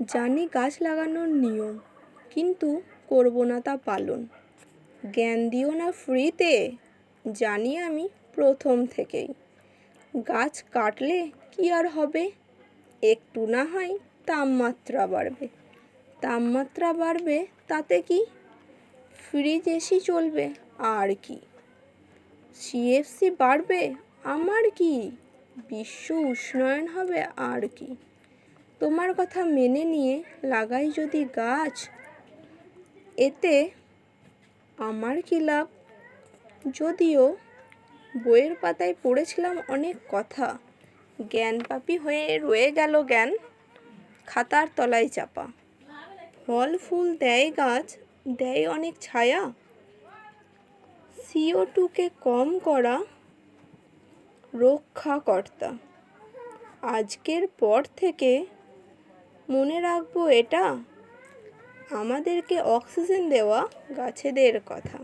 জানি গাছ লাগানোর নিয়ম, কিন্তু করব না তা পালন। জ্ঞান দিও না ফ্রিতে, জানি আমি প্রথম থেকেই। গাছ কাটলে কি আর হবে? একটু না হয় তাপমাত্রা বাড়বে। তাপমাত্রা বাড়বে তাতে কি? ফ্রিজ এসি চলবে, আর কি? সিএফসি বাড়বে, আমার কি? বিশ্ব উষ্ণায়ন হবে, আর কি? তোমার কথা মেনে নিয়ে লাগাই যদি গাছ, এতে আমার কি লাভ? যদিও বইয়ের পাতায় পড়েছিলাম অনেক কথা, জ্ঞান পাপী হয়ে রয়ে গেল জ্ঞান, খাতার তলায় চাপা। ফল ফুল দেয় গাছ, দেয় অনেক ছায়া সিও টুকে কম করা রক্ষাকর্তা। আজকের পর থেকে মনে রাখব এটা? আমাদেরকে অক্সিজেন দেওয়া গাছেদের কথা।